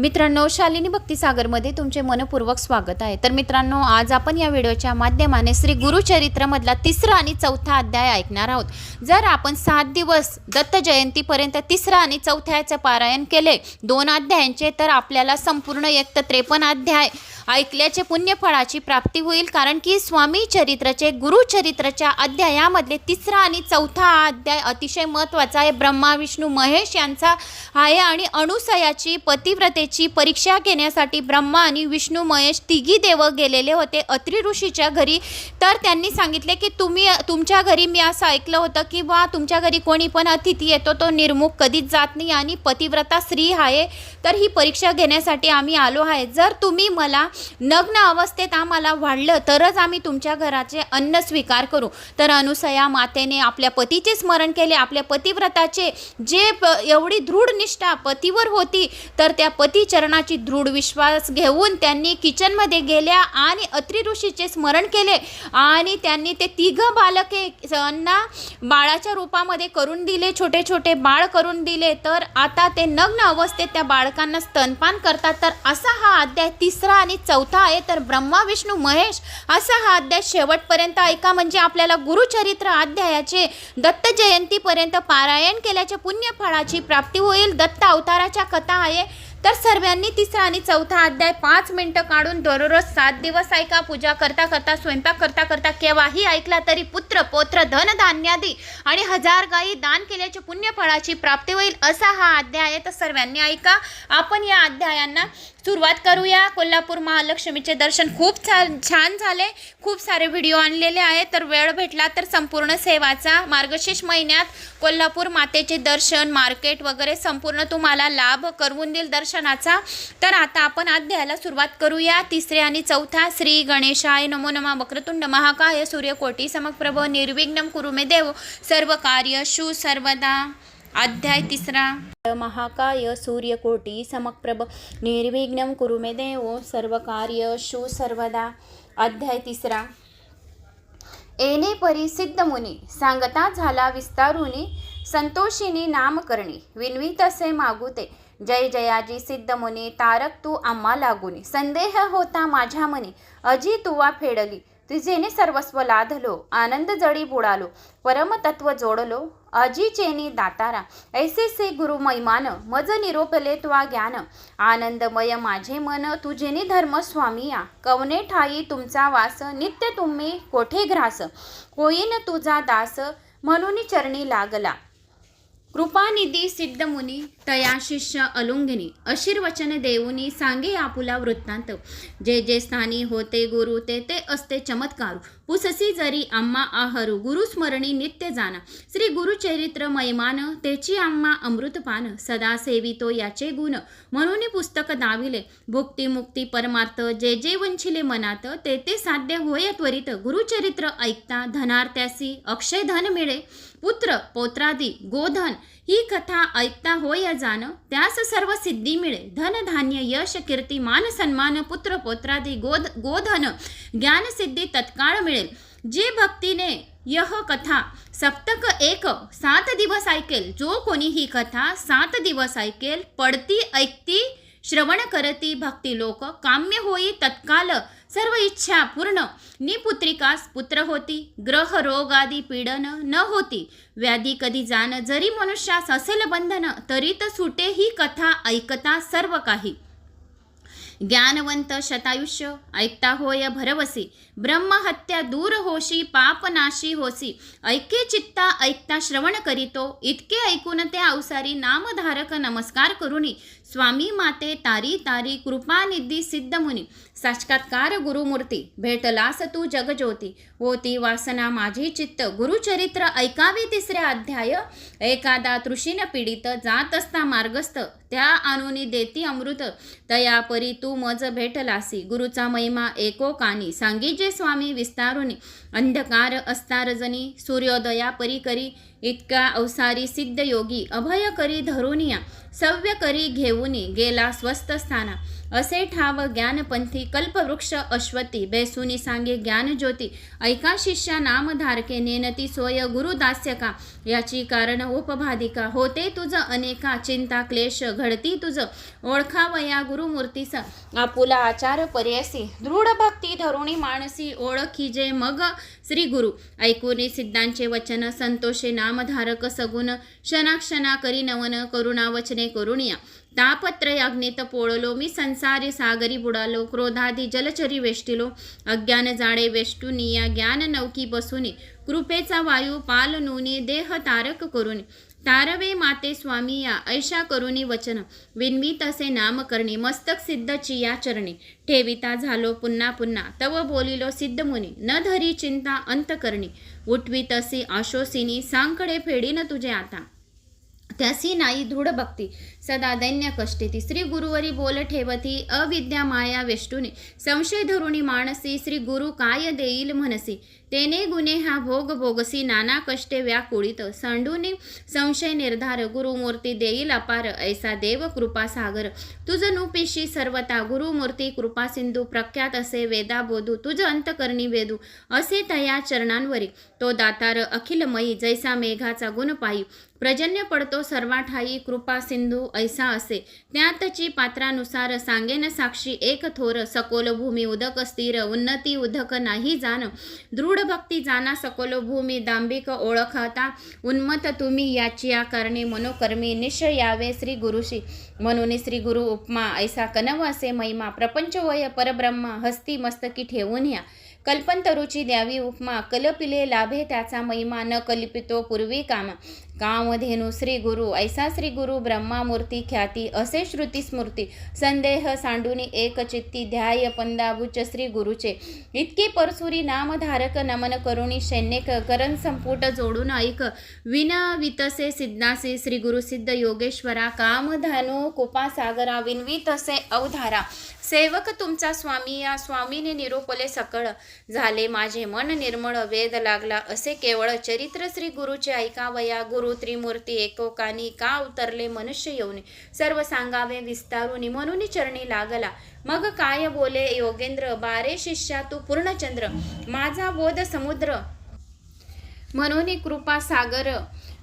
मित्रांनो शालिनी भक्तिसागरमध्ये तुमचे मनपूर्वक स्वागत आहे. तर मित्रांनो आज आपण या व्हिडिओच्या माध्यमाने श्री गुरुचरित्रमधला तिसरा आणि चौथा अध्याय ऐकणार आहोत. जर आपण सात दिवस दत्त जयंतीपर्यंत तिसरा आणि चौथ्याचं पारायण केले दोन अध्यायांचे तर आपल्याला संपूर्ण एक तर त्रेपन्न अध्याय ऐकल्याचे पुण्यफळाची प्राप्ती होईल कारण की स्वामी चरित्रचे गुरुचरित्रच्या अध्यायामधले तिसरा आणि चौथा हा अध्याय अतिशय महत्त्वाचा आहे. ब्रह्मा विष्णू महेश यांचा आहे आणि अणुसयाची पतिव्रतेची परीक्षा घेण्यासाठी ब्रह्मा आणि विष्णू महेश तिघी देव गेलेले होते. अत्री ऋषीच्या घरी. तर त्यांनी सांगितले की तुम्ही तुमच्या घरी मी असं ऐकलं होतं की बा तुमच्या घरी कोणी पण अतिथी येतो तो निर्मुख कधीच जात नाही आणि पतिव्रता स्त्री आहे. तर ही परीक्षा घेण्यासाठी आम्ही आलो आहे. जर तुम्ही मला नग्न अवस्थेत आम्हाला वाढलं तरच आम्ही तुमच्या घराचे अन्न स्वीकार करू. तर अनुसया मातेने आपल्या पतीचे स्मरण केले. आपल्या पतिव्रताचे जे प एवढी दृढ निष्ठा पतीवर होती तर त्या पती चरणाची दृढ विश्वास घेऊन त्यांनी किचनमध्ये गेल्या आणि अत्रि ऋषीचे स्मरण केले आणि त्यांनी ते तिघं बालके यांना बाळाच्या रूपामध्ये करून दिले छोटे छोटे बाळ करून दिले. तर आता ते नग्न अवस्थेत त्या बाळकांना स्तनपान करतात. तर असा हा अध्याय तिसरा आणि चौथा आहे. तर ब्रह्मा विष्णू महेश असा हा अध्याय शेवटपर्यंत ऐका. म्हणजे आपल्याला गुरुचरित्र अध्यायाचे दत्त जयंतीपर्यंत पारायण केल्याच्या पुण्यफळाची प्राप्ती होईल. दत्त अवताराच्या कथा आहे. तर सर्वांनी तिसरा आणि चौथा अध्याय पाच मिनटं काढून दररोज सात दिवस ऐका. पूजा करता करता स्वयंपाक करता करता केव्हाही ऐकला तरी पुत्र पोत्र धन धान्यादी आणि हजार गायी दान केल्याच्या पुण्यफळाची प्राप्ती होईल असा हा अध्याय आहे. तर सर्वांनी ऐका. आपण या अध्यायांना सुरुवात करूया. कोल्हापूर महालक्ष्मीचे दर्शन खूप छान छान झाले. खूप सारे व्हिडिओ आणलेले आहेत. तर वेळ भेटला तर संपूर्ण सेवाचा मार्गशीर्ष महिन्यात कोल्हापूर मातेचे दर्शन मार्केट वगैरे संपूर्ण तुम्हाला लाभ करून देईल दर्शनाचा. तर आता आपण अध्यायाला सुरुवात करूया. तिसरे आणि चौथा श्री गणेशाय नमो नमः वक्रतुंड महाकाय सूर्यकोटी समप्रभ निर्विघ्नम कुरुमे देव. सर्व कार्य शु सर्वदा. अध्याय तिसरा. महाकाय सूर्यकोटी समप्रभ निर्विघ्न कुरु मे देव सर्व कार्य शु सर्वदा. अध्याय तिसरा. एने परिसिद्ध मुनी सांगता झाला विस्तारुनी संतोषिनी नामकरणी विनवीत असे मागुते. जय जयाजी सिद्ध मुनी तारक तू आम्हा लागुनी. संदेह होता माझ्या मनी अजी तुवा फेडली. तुझेने सर्वस्व लाधलो आनंद जडी बुडालो. परमतत्व जोडलो अजिचेनी दातारा ऐसे से गुरु मैमान मज निरोपले त्वा ज्ञान. आनंदमय माझे मन तुझेनी धर्म स्वामीया कवने ठाई तुमचा वास नित्य तुम्ही कोठे ग्रास होईन तुझा दास म्हणून चरणी लागला. कृपानिधी सिद्ध मुनी तया शिष्य अलुंगिनी. अशीर्वचन देऊनी सांगे आपुला वृत्तांत. जे जे स्थानी होते गुरु ते ते असते चमत्कार. पुससी जरी आम्हा आहरु गुरुस्मरणी नित्य जाना. श्री गुरुचरित्र मैमान तेची आम्हा अमृतपान सदा सेवितो याचे गुण. म्हणून पुस्तक दाविले. भुक्ती मुक्ती परमार्थ जे जे वंचिले मनात ते ते साध्य होय त्वरित. गुरुचरित्र ऐकता धनार्थ्यासी अक्षय धन मिळे. पुत्र पौत्रादी गोधन ही कथा ऐकता होय जाण त्यास सर्व सिद्धी मिळे. धन धान्य यश कीर्ती मान सन्मान पुत्र पोत्रादी गोध गोधन ज्ञान सिद्धी तत्काळ मिळेल. जे भक्तीने यह कथा सप्तक एक सात दिवस ऐकेल जो कोणी ही कथा सात दिवस ऐकेल पडती ऐकती श्रवण करती भक्ती लोक काम्य होई तत्काल सर्व इच्छा पूर्ण. निपुत्रिकास पुत्र होती. ग्रह रोगादी पीडन न होती. व्याधी कधी जाण जरी मनुष्यास असेल बंधन तरी तर सुटे ही कथा ऐकता सर्व काही. ज्ञानवंत शतायुष्य ऐकता होय भरवसी. ब्रह्महत्या दूर होशी पापनाशी होसी. ऐके चित्ता ऐकता श्रवण करीतो. इतके ऐकून ते अवसारी नामधारक नमस्कार करुणी स्वामी माते तारी तारी कृपानिधी सिद्धमुनी साक्षात्कार गुरुमूर्ती भेटलास तू जगज्योती. होती वासना माझी चित्त गुरुचरित्र ऐकावे तिसऱ्या अध्याय. एखादा तृषीन पीडित जात असता मार्गस्थ त्या आणूनी देती अमृत. तया परी तू मज भेटलासी गुरुचा महिमा एको कानी. सांगी जे स्वामी विस्तारुनी अंधकार अस्तारजनी सूर्योदया परी करी. इतका अवसारी सिद्ध योगी अभय करी धरुनिया सव्य करी घेऊनी गेला स्वस्थ स्थाना. असे ठाव ज्ञानपंथी कल्पवृक्ष अश्वती बेसुनी सांगे ज्ञानज्योती ऐका शिष्या नामधारके नेनती सोय गुरुदास्यका याची कारण उपभाधिका होते तुझ अनेका चिंता क्लेश घडती तुझ ओळखावया गुरुमूर्तीस आपुला आचार पर्यसी. दृढ भक्ती धरुणी मानसी ओळखी जे मग श्री गुरु. ऐकुनी सिद्धांचे वचन संतोषे नामधारक सगुण क्षणाक्षणा करी नवन करुणा वचने करुणिया तापत्रयाग्नीत पोळलो मी संसारी सागरी बुडालो क्रोधादी जलचरी वेष्टिलो. अज्ञान जाडे वेष्टुनिया ज्ञान नौकी बसुनी. कृपेचा वायू पाल नुनी देह तारक करुनी. तारवे माते स्वामी या ऐशा करुणी वचन. विनवीत तसे नाम करणे मस्तक सिद्ध चिया चरणी. ठेविता झालो पुन्हा पुन्हा तव बोलिलो सिद्ध मुनी. न धरी चिंता अंत करणे. उठवी तसी आशोसिनी सांकडे फेडीन तुझे आता. त्यासी नाही दृढ भक्ती. सदा दैन्य कष्टेती श्री गुरुवरी बोल ठेवती अविद्या माया वेष्टुनी. संशय धरुणी मानसी श्री गुरु काय देईल म्हणसी. तेने गुन्हे हा भोग भोगसी नाना कष्टे व्याकुळित. सांडूनी संशय निर्धार गुरुमूर्ती देईल अपार. ऐसा देव कृपा सागर. तुझ नुपिशी सर्वता गुरुमूर्ती कृपा सिंधू. प्रख्यात असे वेदा बोधू तुझ अंतकरणी वेदू. असे तया चरणांवरी. तो दातार अखिलमयी जैसा मेघाचा गुण पायी प्रजन्य पडतो सर्वाठाई कृपा सिंधू ऐसा असे. त्यातची पात्रानुसार सांगेन साक्षी एक थोर सकोल भूमी उदक स्थिर उन्नती उदक नाही जाण. दृढ भक्ती जाना सकोल भूमी दांभिक ओळखता उन्मत तुम्ही याची आकारणी मनोकर्मी निश्चय यावे श्री गुरुशी. म्हणून श्री गुरु उपमा ऐसा कनव असे महिमा प्रपंच वय परब्रह्मा हस्ती मस्तकी ठेवून या. कल्पंतरूची द्यावी उपमा कलपिले लाभे त्याचा महिमा न कल्पितो पूर्वी काम. कामधेनु श्री गुरु ऐसा श्री गुरु ब्रह्मामूर्ती ख्याती असे श्रुती स्मृती संदेह सांडुनी एक चित्ती ध्याय पंदाबुच श्री गुरुचे. इतके परसुरी नामधारक नमन करुणी शैन्यक करण संपुट जोडून ऐक. विन वितसे सिद्धासे श्री गुरु सिद्ध योगेश्वरा कामधनु कुपासागरा विनवितसे अवधारा. सेवक तुमचा स्वामी या स्वामीने निरोपले सकळ. झाले माझे मन निर्मळ वेद लागला असे केवळ चरित्र श्री गुरुचे ऐकावया. गुरु त्रिमूर्ती एकोकानी का उतरले मनुष्य येऊन? सर्व सांगावे विस्तारून. म्हणून चरणी लागला. मग काय बोले योगेंद्र? बारे शिष्या तू पूर्णचंद्र माझा बोध समुद्र. म्हणून कृपा सागर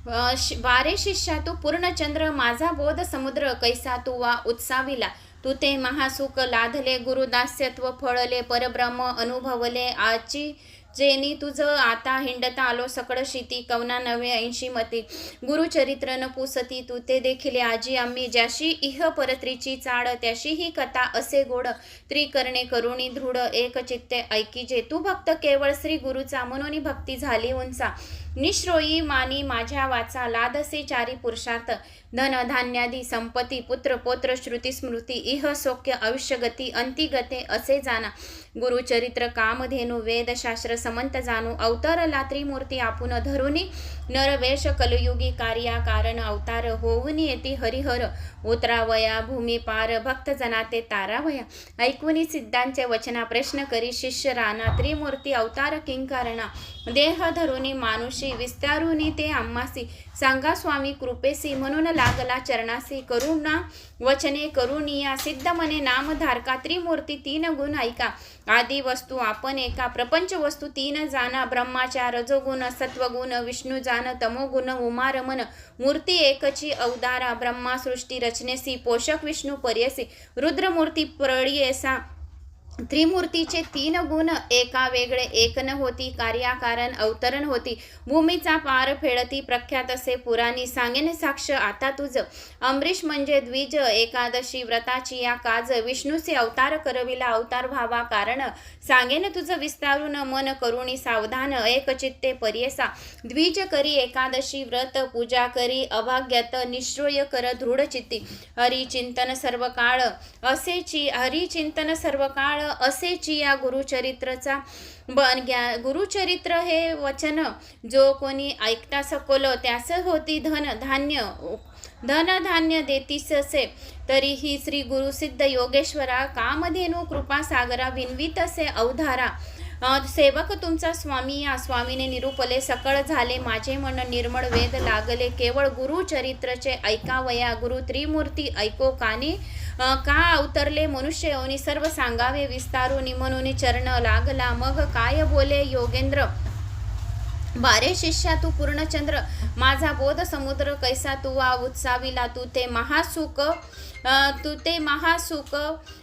अ, वारे शिष्या तू पूर्णचंद्र माझा बोध समुद्र. कैसा तू वा उत्साविला. तू ते महासुख लाधले गुरुदास्यत्व फळले परब्रह्म अनुभवले. आची जेनी तुझं आता हिंडता आलो सकळ शिती कवना नवे ऐंशी मती. गुरुचरित्र न पुसती तू ते देखील आजी आम्ही. ज्याशी इह परत्रीची चाड त्याशी ही कथा असे गोड. त्रिकरणे करुणी दृढ एक चित्ते ऐकीजे तू भक्त केवळ श्री गुरुचा म्हणून भक्ती झाली उंचा. निश्रोई मानी माझ्या वाचा लादसे चारी पुरुषार्थ. धन धान्यादी संपत्ती पुत्र पोत्र श्रुती स्मृती इह सौख्य आयुष्यगती अंतिगते असे जाना. गुरुचरित्र कामधेनु वेदशास्त्र समंत जाणू अवतारला त्रिमूर्ती आपुन धरुनी नरवेश कलयुगी कार्या कारण अवतार होऊन येती हरिहर उतरावया भूमी पार भक्त जनाते तारावया. ऐकुनी सिद्धांचे वचना प्रश्न करी शिष्य राणा त्रिमूर्ती अवतार किंकारणा. देह धरुनी मानुषी विस्तारुनी ते आम्हासी सांगा स्वामी कृपेसी म्हणून लागला चरणासी. करुणा वचने करुणिया सिद्ध मने नामधारका त्रिमूर्ती तीन गुण ऐका. आदी वस्तू आपण एका. प्रपंच वस्तू तीन जाना. ब्रह्माच्या रजोगुण सत्वगुण विष्णू जान तमोगुण उमारमन. मूर्ती एकची अवदारा ब्रह्मा सृष्टी रचनेसी. पोषक विष्णू पर्यसी. रुद्रमूर्ती प्रळियेसा. त्रिमूर्तीचे तीन गुण एका वेगळे एक न होती कार्याकारण अवतरण होती. भूमीचा पार फेडती प्रख्यात असे पुराणी सांगेन साक्ष आता तुझ. अमरीश म्हणजे द्विज एकादशी व्रताची या काज. विष्णूचे अवतार करविला अवतार व्हावा कारण सांगेन तुझं विस्तारून मन करुणी सावधान एक चित्ते पर्यसा. द्विज करी एकादशी व्रत पूजा करी अभाग्यत निश्चय कर दृढ चित्ती हरिचिंतन सर्व काळ असेची हरिचिंतन सर्व काळ असेच या गुरुचरित्रचा. बन घ्या गुरुचरित्र हे वचन जो कोणी ऐकता सकोल त्यास होती धन धान्य. धनधान्य देतीस असे तरीही श्री गुरुसिद्ध योगेश्वरा कामधेनु कृपा सागरा विनवीत असे अवधारा. सेवक तुमचा स्वामी या स्वामीने निरूपले सकळ झाले माझे मन निर्मळ वेद लागले केवळ गुरुचरित्रचे ऐकावया गुरु त्रिमूर्ती ऐको काने का अवतरले मनुष्य योनी सर्व सांगावे विस्तारुनी म्हणून चरण लागला. मग काय बोले योगेंद्र? बारे शिष्या तू पूर्णचंद्र माझा बोध समुद्र कैसा तू वा उत्साविला तू ते महासुख तू ते महासुख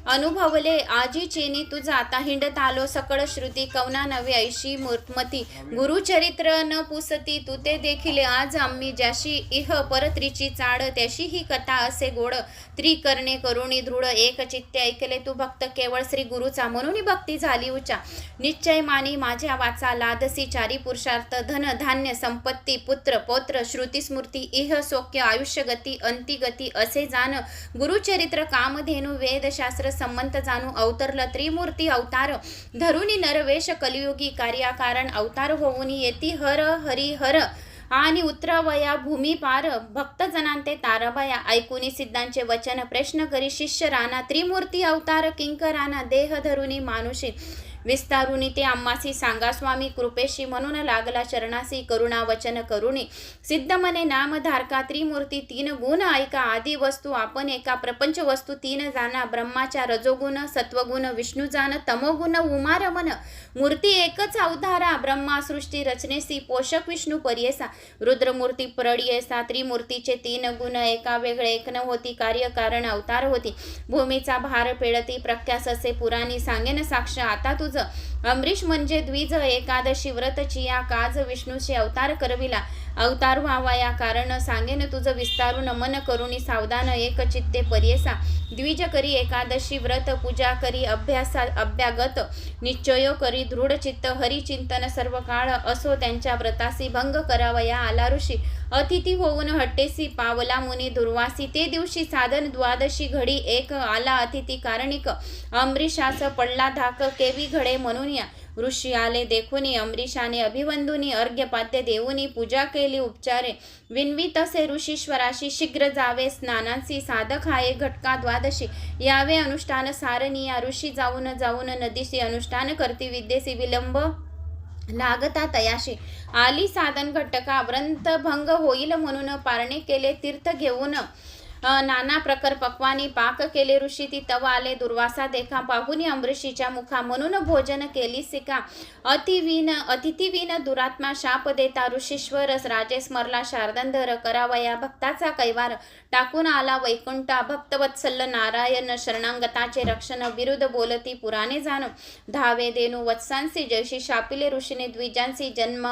अनुभवले. आजी चेनी तू जाता हिंडत आलो. सकळ श्रुती कवना नवे ऐशी मूर्तमती गुरुचरित्र न पुसती तू ते देखील. आज आम्ही ज्याशी इह परत्रीची चाड त्याशी ही कथा असे गोड. त्रिकरणे करुणी दृढ एक चित्ते ऐकले तू भक्त. केवळ श्री गुरुचा म्हणून भक्ती झाली उचा निश्चय मानी माझ्या वाचा लादसी चारी पुरुषार्थ. धन धान्य संपत्ती पुत्र पौत्र श्रुती स्मृती इह सौख्य आयुष्य गती अंती असे जाण. गुरुचरित्र कामधेनु वेदशास्त्र संमंत जाणू अवतरलं त्रिमूर्ती अवतार धरुनी नरवेश कलियुगी कार्याकारण अवतार होऊन येती हर हरी हर आणि उतरवया भूमी पार भक्तजनांते ताराबाया ऐकुनी सिद्धांचे वचन प्रश्न करी शिष्य राणा त्रिमूर्ती अवतार किंकराना देह धरुनी मानुषी विस्तारुनी ते आम्हासी सांगा स्वामी कृपेशी म्हणून लागला चरणासी करुणा वचन करुणी. सिद्ध मने नाम धारका त्रिमूर्ती तीन गुण ऐका. आदी वस्तू आपण एका प्रपंच वस्तू तीन जाना. ब्रह्माच्या रजोगुण सत्वगुण विष्णू जाण तमोगुण उमारमन. मूर्ती एकच अवधारा. ब्रह्मा सृष्टी रचनेसी पोषक विष्णू पर्येसा. रुद्रमूर्ती प्रडियेसा. त्रिमूर्तीचे तीन गुण एका वेगळे. एक न होती कार्य कारण अवतार होती. भूमीचा भार पेळती प्रख्यास असे पुराणी सांगेन साक्ष. आता तुझं 是 अमरीश म्हणजे द्विज एकादशी व्रतची या काज विष्णूचे अवतार करविला. अवतार व्हावा या कारण सांगेन तुझं विस्तारून मन करुणी सावधान एक चित्ते पर्येसा. द्विज करी एकादशी व्रत पूजा करी अभ्यासा अभ्यागत निश्चयो करी दृढ चित्त हरिचिंतन सर्व काळ असो त्यांच्या व्रतासी भंग करावया आला ऋषी अतिथी होऊन हट्टेसी पावला मुनी दुर्वासी ते दिवशी साधन द्वादशी घडी एक आला अतिथी कारणिक. अमरीशास पडला धाक केवी घडे म्हणून या ऋषी आले देखुनी अमरीशाने अभिवंदुनी अर्घ्यपाद्य देऊनी पूजा केली उपचारे. विनवी तसे ऋषीश्वराशी शीघ्र जावे स्नानांसी साधक हाये घटका द्वादशी. यावे अनुष्ठान सारणी या ऋषी जाऊन जाऊन नदीशी अनुष्ठान करती विद्येशी विलंब लागता तयाशी. आली साधन घटका व्रंत भंग होईल म्हणून पारणे केले तीर्थ घेऊन नाना प्रकार पक्वानी पाक केले ऋषी ती तव आले दुर्वासा देखा पाहुनी अमृषीच्या मुखा म्हणून भोजन केली सिका. अतिविन अतिथिवीन दुरात्मा शाप देता ऋषीश्वर राजे स्मरला शारदंधर करावया भक्ताचा कैवार. टाकून आला वैकुंठा. भक्तवत्सल्ल नारायण शरणांगताचे रक्षण विरुद्ध बोलती पुराणे जाण. धावे देनु वत्सांसी जैशी शापिले ऋषीने द्विजांसी जन्म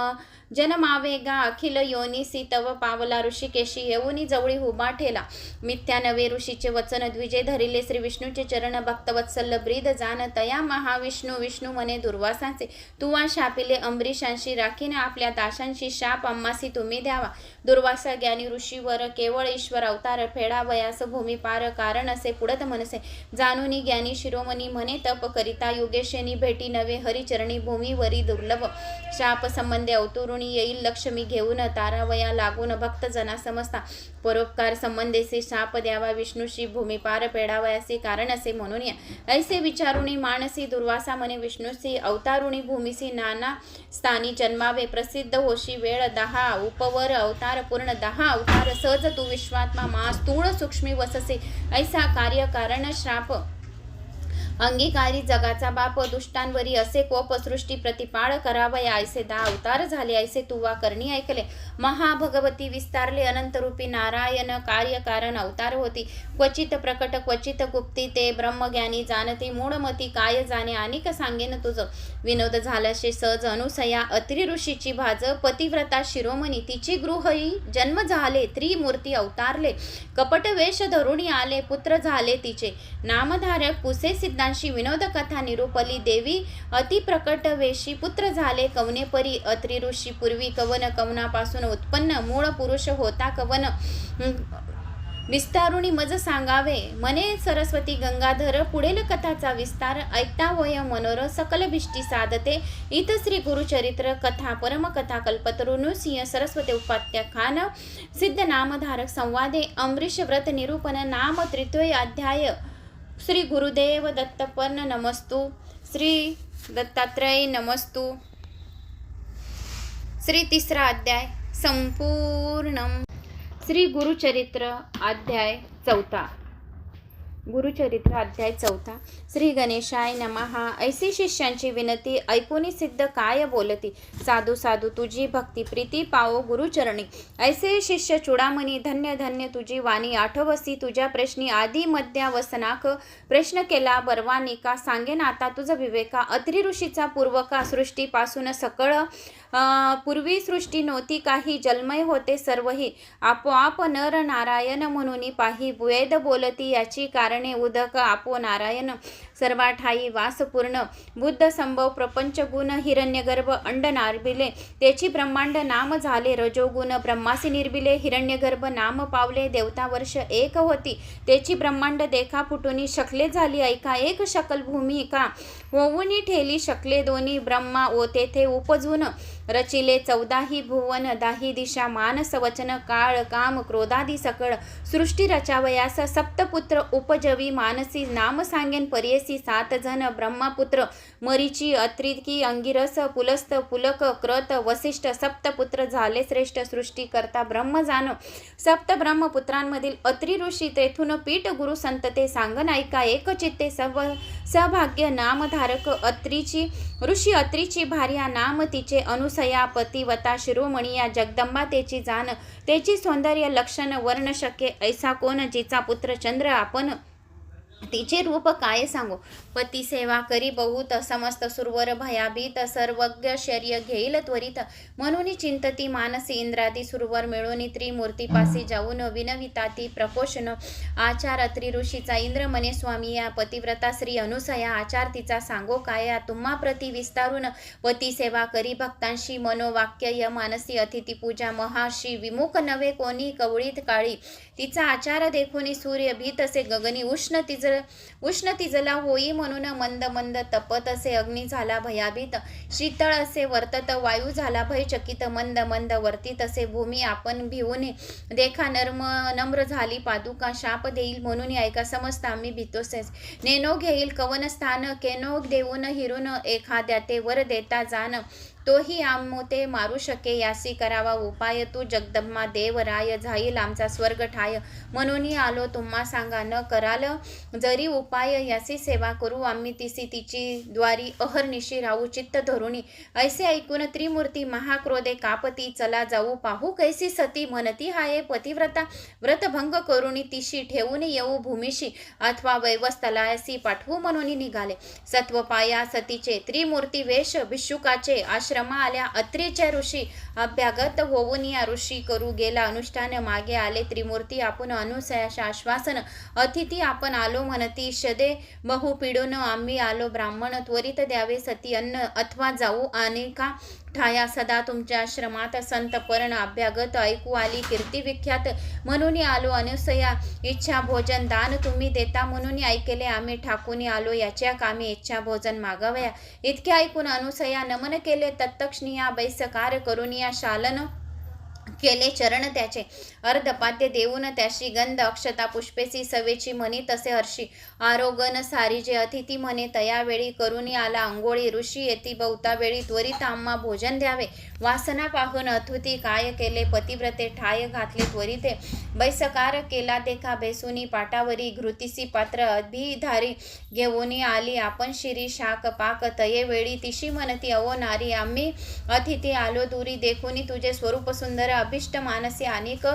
जनमावेगा अखिल योनिसी तव पावला ऋषिकेशी येऊनी जवळी हुबा ठेला. मिथ्या नवे ऋषीचे वचन द्विजे धरिले श्री विष्णूचे चरण भक्तवत्सल्ल ब्रीद जान तया महाविष्णू विष्णू मने दुर्वासांचे. तुवा शापिले अंबरीशांशी राखीने आपल्या दाशांशी शाप अम्मासी तुम्ही द्यावा. दुर्वासा ज्ञानी ऋषीवर केवळ ईश्वर अवतार फेडावयास भूमिपार कारण असे पुढत मनसे. जाणूनी ज्ञानी शिरोमणी म्हणे तप करिता योगेशनी भेटी नवे हरिचरणी भूमीवरी दुर्लभ. शाप संबंधी अवतुरुणी येईल लक्ष्मी घेऊन तारावया लागून भक्तजना समजता. परोपकार संबंधेसे शाप द्यावा विष्णूशी भूमिपार पार कारण असे म्हणून या. ऐसे विचारुणी मानसी दुर्वासा म्हणे विष्णूसी अवतारुणी भूमीसी नाना स्थानी जन्मावे प्रसिद्ध होशी वेळ दहा उपवर अवतार पूर्ण दहा अवतार सहज तू विश्वात्मा मा स्थूळ सूक्ष्मी वससे ऐसा कार्य कारण श्राप. अंगीकारी जगाचा बाप दुष्टांवरी असे कोप सृष्टी प्रतिपाळ करावया ऐसे दहा अवतार झाले ऐसे तुवा करणी ऐकले. महाभगवती विस्तारले. अनंतरूपी नारायण कार्य कारण अवतार होती. क्वचित प्रकट क्वचित गुप्ती ते ब्रह्मज्ञानी जाणते. मूळमती काय जाणे अनेक सांगेन तुझं. विनोद झाल्याशे सहज अनुसया अत्रि ऋषीची भाज पतिव्रता शिरोमणी तिची गृहही जन्म झाले त्रिमूर्ती अवतारले. कपट वेश धरुणी आले पुत्र झाले तिचे. नामधारक कुसे सिद्धांशी विनोद कथा निरूपली. देवी अतिप्रकट वेशी पुत्र झाले कवनेपरी अत्रि ऋषी पूर्वी कवन कवनापासून उत्पन्न मूळ पुरुष होता कवन. विस्तारुणी मज सांगावे. मने सरस्वती गंगाधर पुढील कथाचा विस्तार ऐकता होय मनोर सकल भिष्टी साधते. इत श्री गुरुचरित्र कथा परमकथा कल्पतरुनु सिंह सरस्वती उपात्याखान सिद्ध नामधारक संवादे अमरीश व्रत निरूपण नाम तृतीय अध्याय. श्री गुरुदेव दत्तपन्न नमस्तु. श्री दत्तात्रय नमस्तु. श्री तिसरा अध्याय. संपूर्ण श्री गुरुचरित्र अध्याय चौथा। गुरुचरित्र अध्याय चौथा। श्री गणेशाय नमहा ऐसी शिष्यांची विनंती ऐकूनी सिद्ध काय बोलती? साधू साधू तुझी भक्ती प्रीती पाओ गुरुचरणी। ऐसे शिष्य चुडामणी धन्य धन्य तुझी वाणी आठवसी तुझ्या प्रश्नी आधी मध्यावसनाक प्रश्न केला बरवानिका सांगेन आता तुझा विवेका अत्रि ऋषीचा पूर्वका सृष्टीपासून सकळ पूर्वी सृष्टी नव्हती काही जन्मय होते सर्वही. आपोआप नर नारायण म्हणून पाही वेद बोलती याची कारणे उदक आपो नारायण. सर्वाठाई वासपूर्ण. बुद्ध संभव प्रपंच गुण हिरण्यगर्भ अंड नारबिले. त्याची ब्रह्मांड नाम झाले रजोगुण ब्रह्मासी निर्बिले. हिरण्यगर्भ नाम पावले देवता वर्ष एक होती. त्याची ब्रह्मांड देखा फुटुनी शकले झाली ऐका एक शकल भूमिका होऊनी ठेली शकले दोन्ही ब्रह्मा ओ तेथे उपजून. रचिले चौदाही भुवन दाही दिशा मानस वचन काळ काम क्रोधादी सकळ. सृष्टी रचावयास सप्तपुत्र उपजवी मानसी नाम सांगेन पर्यसी सात जण ब्रह्मपुत्र मरीची अत्रिकी अंगिरस पुलस्त पुलक क्रत वसिष्ठ सप्तपुत्र झाले श्रेष्ठ सृष्टी करता ब्रह्म जाण सप्त ब्रह्मपुत्रांमधील अत्रि ऋषी तेथून पीठ गुरु संत ते सांगन ऐका एक चित्ते सव सभाग्य नामधारक अत्रीची ऋषी अत्रीची भार्या नाम तिचे अनुसया पतिवता शिरोमणी या जगदंबा तेची जाण तेची सौंदर्य लक्षण वर्ण शक्य ऐसा कोण जिचा पुत्र चंद्र आपण तिचे रूप काय सांगू? पती सेवा करी बहुत समस्त सुरवर भयाभीत सर्वज्ञ शर्य घेईल त्वरित. म्हणून चिंतती मानसी इंद्रादी सुरवर मिळून त्रिमूर्तीपासी जाऊन विनविता ती प्रकोशन आचार अत्रि ऋषीचा इंद्र मने स्वामी या पतिव्रता श्री अनुसया आचार तिचा सांगो काय? तुम्हा प्रती विस्तारून पती सेवा करी भक्तांशी मनोवाक्य य मानसी अतिथी पूजा महाशी विमुख नव्हे कोणी कवळीत काळी. तिचा आचार देखुनी सूर्य भीत असे गगनी उष्ण तिज उष्ण तिजला होई म्हणून मंद मंद तपत असे अग्नी झाला भयाभीत. शीतळ असे वर्तत वायू झाला भयचकित मंद मंद वर्तित असे भूमी आपण भिवून देखा नर्म नम्र झाली पादुका शाप देईल म्हणून ऐका समस्त आम्ही भीतोसेच. नेनो घेईल कवन स्थान केनो देऊन हिरून एखाद्या ते वर देता जाण. तोही आमोते मारू शके यासी करावा उपाय तू जगदम्मा देव राय जाईल आमचा स्वर्ग ठाय. म्हणून आलो तुम्हा सांगा न कराल. जरी उपाय यासी सेवा करू आम्ही तिसी तिची द्वारी अहर्निशी राहू चित्त धरुणी ऐसे ऐकून त्रिमूर्ती महाक्रोधे कापती चला जाऊ पाहू कैसी सती म्हणती हाये पतिव्रता. व्रतभंग करुणी तिशी ठेवून येऊ भूमिशी. अथवा वैवस्तलायसी पाठवू म्हणून निघाले. सत्वपाया सतीचे त्रिमूर्ती वेश आश आश्रमा आल्या. अत्रेच्या ऋषी अभ्यागत होऊन या ऋषी करू गेला. अनुष्ठान मागे आले. त्रिमूर्ती आपण अनुसयाश आश्वासन. अतिथी आपण आलो म्हणती शदे बहु पिडून आम्ही आलो. ब्राह्मण त्वरित द्यावे सती अन्न अथवा जाऊ. अनेका ठाया सदा तुमच्या आश्रमात संत पर्ण अभ्यागत ऐकू आली कीर्ती विख्यात म्हणून आलो अनुसया इच्छा भोजन दान तुम्ही देता म्हणून ऐकले आम्ही ठाकून आलो याच्या कामी इच्छा भोजन मागावया. इतके ऐकून अनुसया नमन केले तत्तक्षणिया बैसकार करून या शालन केले चरण त्याचे. अर्धपाद्य देऊन त्याशी गंध अक्षता पुष्पेसी सवेची म्हणी तसे हर्षी. आरोगन सारी जे अतिथी म्हणे तयावेळी करुणी आला अंघोळी ऋषी येती बहुतावेळी त्वरित आम्हा भोजन द्यावे. वासना पाहून अथुती काय केले पतिव्रते ठाय घातले त्वरिते. बैसकार केला देखा बेसुनी पाटावरी घृतिसी पात्र अभिधारी. घेऊनी आली आपण शिरी शाक पाक तये वेळी तिशी म्हणती अवो नारी आम्ही अतिथी आलो दुरी देखुनी तुझे स्वरूप सुंदर अभिष्ट मानसी अनेक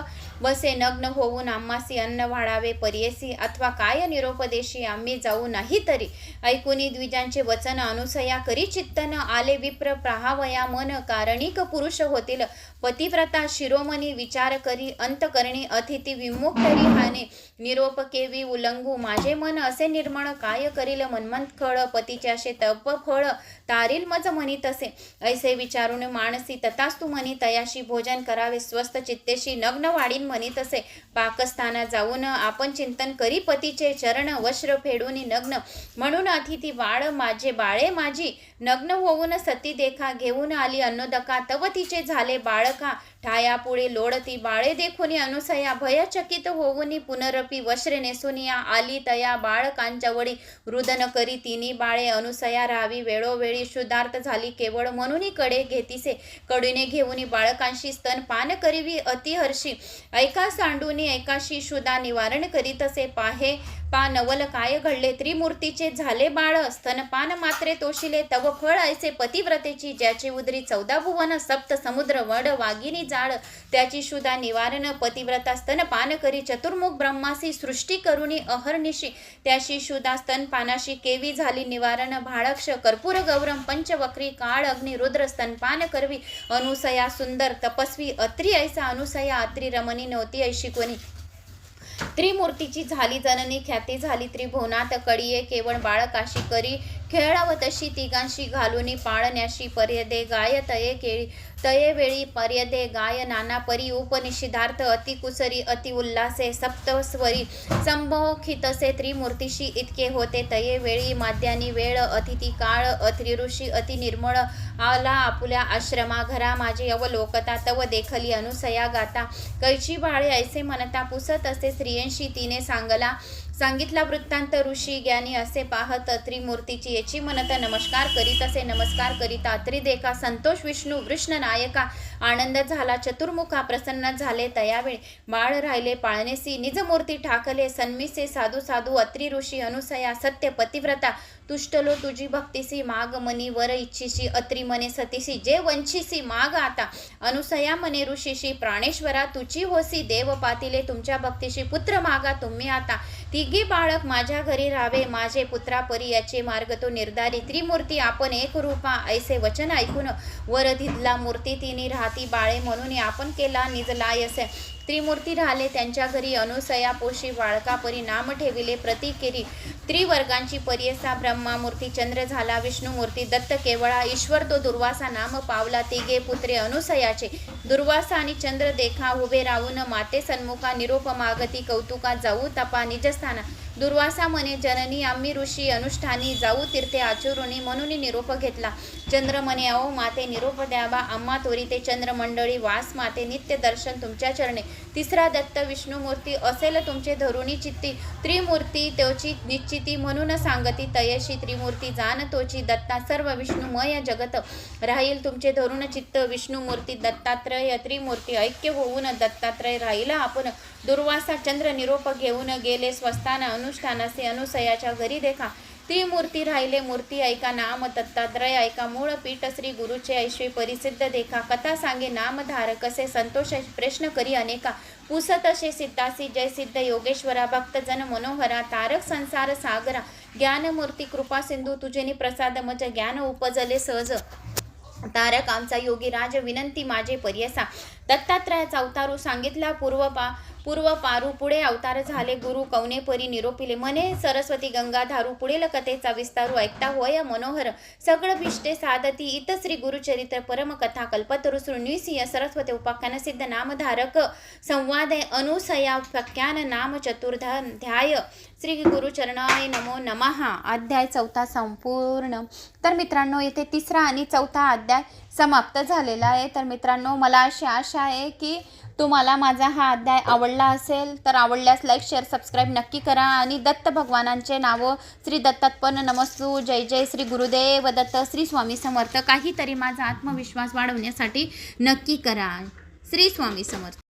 बसे नग्न होऊन आम्हासी अन्न वाढावे पर्यसी अथवा काय निरोपदेशी? आम्ही जाऊ नाही तरी. ऐकुनी द्विजांचे वचन अनुसया करी चित्तन. आले विप्र प्रहावया मन कारणिक पुरुष होतील. पतिव्रता शिरोमणी विचार करी अंतकरणी अतिथी विमुख तरी हाने. निरोप केवी उलंगू माझे मन असे निर्मळ काय करील मनमंत खळ पतीचे असे तप फळ तारील मज म्हणी तसे. ऐसे विचारून मानसी तथास्तु म्हणी तयाशी भोजन करावे स्वस्त चित्तेशी नग्न वाढीन म्हणीत असे पाकस्थाना जाऊन आपण चिंतन करी पतीचे चरण वस्त्र फेडून नग्न. म्हणून अतिथी बाळ माझे बाळे माझी नग्न होऊन सती देखा घेऊन आली अन्नदका. तव तिचे झाले बाळका. ठाया पुढे लोडती बाळे देखून अनुसया. भयचकित होऊनी पुनरपी वश्रे नेसुनिया आली तया बाळकांच्या वडी. रुदन करी तिनी बाळे. अनुसया राहावी वेळोवेळी शुद्धार्थ झाली. केवळ म्हणून कडे घेतीसे. कडीने घेऊन बाळकांशी स्तन पान करीवी अतिहर्षी. ऐका सांडूनी ऐकाशी शुदा निवारण करीत असे पाहे. पा नवल काय घडले त्रिमूर्तीचे झाले बाळ स्तनपान मात्रे तोशिले तव फळ ऐसे पतिव्रतेची ज्याची उदरी चौदा भुवन सप्त समुद्र वड वागिनी जाळ त्याची शुदा निवारण पतिव्रता स्तनपान करी चतुर्मुख ब्रह्मासी सृष्टी करुणी अहर्निशी त्याशी शुदा स्तनपानाशी केवी झाली निवारण भाळक्ष कर्पूर गौरम पंचवक्री काळ अग्नि रुद्र स्तनपान करवी अनुसया सुंदर तपस्वी अत्री ऐसा अनुसया अत्री रमणी नव्हती ऐशी कोणी त्रिमूर्तीची झाली जननी ख्याती झाली त्रिभुवनात कडिये केवळ बाळकाशी करी खेळाव तशी तिघांशी घालूनी पाळण्याशी पर्यदे गाय तये केळी तयेवेळी पर्यदे गाय नाना परी उपनिषिधार्थ अति कुसरी सप्तस्वरी संभोखितसे त्रिमूर्तीशी इतके होते. तयेवेळी माध्यानी वेळ अतिथी काळ अतिऋषी अतिनिर्मळ अति निर्मळ आला आपुल्या आश्रमा घरा माझे अवलोकता तव देखली अनुसया गाता कैची बाळे ऐसे म्हणता पुसत असे स्त्रियांशी तिने सांगला सांगितला वृत्तांत ऋषी ज्ञानी असे पाहत त्रिमूर्तीची याची मनत नमस्कार करीत असे नमस्कार करीता त्रिदेका संतोष विष्णू वृष्ण नायका आनंद झाला चतुर्मुखा प्रसन्न झाले तयावेळी बाळ राहिले पाळणेसी निजमूर्ती ठाकले सन्मिसे साधू साधू अत्री ऋषी अनुसया सत्य पतिव्रता तुष्टलो तुझी भक्तीसी माग मनी वर इच्छिशी अत्री मने सतीसी जे वंशीसी माग आता अनुसया मने ऋषीशी प्राणेश्वरा तुची होसी देव पातिले तुमच्या भक्तीशी पुत्र मागा तुम्ही आता तिघी बाळक माझ्या घरी राहावे माझे पुत्रापरी याचे मार्ग तो निर्धारी त्रिमूर्ती आपण एक रूपा ऐसे वचन ऐकून वर धिदला मूर्ती तिनी राहती बाळे म्हणून आपण केला निजलायसे त्रिमूर्ती राहिले त्यांच्या घरी अनुसया पोशी बाळकापरी नाम ठेविले प्रतिकेरी त्रिवर्गांची पर्यसा ब्रह्मा मूर्ती चंद्र झाला विष्णुमूर्ती दत्त केवळा ईश्वर तो दुर्वासा नाम पावला तिघे पुत्रे अनुसयाचे. दुर्वासा आणि चंद्र देखा उभे राहून माते सन्मुखा निरोप मागती कौतुका जाऊ तपा निजस्थाना. दुर्वासा म्हणे जननी आम्ही ऋषी अनुष्ठानी जाऊ तीर्थे आचुरुणी म्हणून निरोप घेतला. चंद्र म्हणे अहो माते निरोप द्यावा. आम्हा त्वरिते चंद्र मंडळी वास माते नित्य दर्शन तुमच्या चरणे. तिसरा दत्त विष्णुमूर्ती असेल तुमचे धरुणी चित्ती. त्रिमूर्ती त्योची निश्चिती म्हणून सांगती. तयशी त्रिमूर्ती जाण तोची दत्ता. सर्व विष्णुमय जगत राहील तुमचे धरुण चित्त. विष्णुमूर्ती दत्तात्रय त्रिमूर्ती ऐक्य होऊन दत्तात्रय राहिला आपण. दुर्वासा चंद्र निरोप घेऊन गेले. स्वस्तान अनुष्ठानासे अनुसयाच्या घरी देखा. त्रिमूर्ती राहिले मूर्ती ऐका नाम दत्तात्रय ऐका मूळ पीठ श्री गुरुचे ऐश्वे परिसिद्ध देखा. कथा सांगे नामधार असे संतोष प्रश्न करी अनेका. पुसत असे सिद्धासी जय सिद्ध योगेश्वरा भक्तजन मनोहरा तारक संसार सागरा. ज्ञानमूर्ती कृपा सिंधू तुझेनी प्रसाद मज ज्ञान उपजले सहज. तारक आमचा योगी राज विनंती माझे पर्यसा. दत्तात्रयाचा अवतारू सांगितला पूर्वपा पूर्व पारू पुढे अवतार झाले. गुरु कवने परी निरोपिले मने. सरस्वती गंगा धारू पुढील कथेचा विस्तारू ऐकता होय मनोहर. सगळं भिष्टे साधती इत श्री गुरुचरित्र परमकथा कल्पतरु शृण्विसीय सरस्वती उपाख्यान सिद्ध नामधारक. संवाद अनुसया व्याख्यान नाम चतुर्धा ध्याय. श्री गुरुचरणाय नमो नमः. अध्याय चौथा संपूर्ण. तर मित्रांनो येथे तिसरा आणि चौथा अध्याय समाप्त झालेला आहे. तर मित्रांनो मला अशी आशा आहे की तुम्हाला माझा हा अध्याय आवडला असेल तर आवडल्यास लाईक शेअर सबस्क्राईब नक्की करा आणि दत्त भगवानांचे नावं श्री दत्तात्पन्न नमस्तू जय जय श्री गुरुदेव दत्त श्री स्वामी समर्थ. काहीतरी माझा आत्मविश्वास वाढवण्यासाठी नक्की करा. श्री स्वामी समर्थ.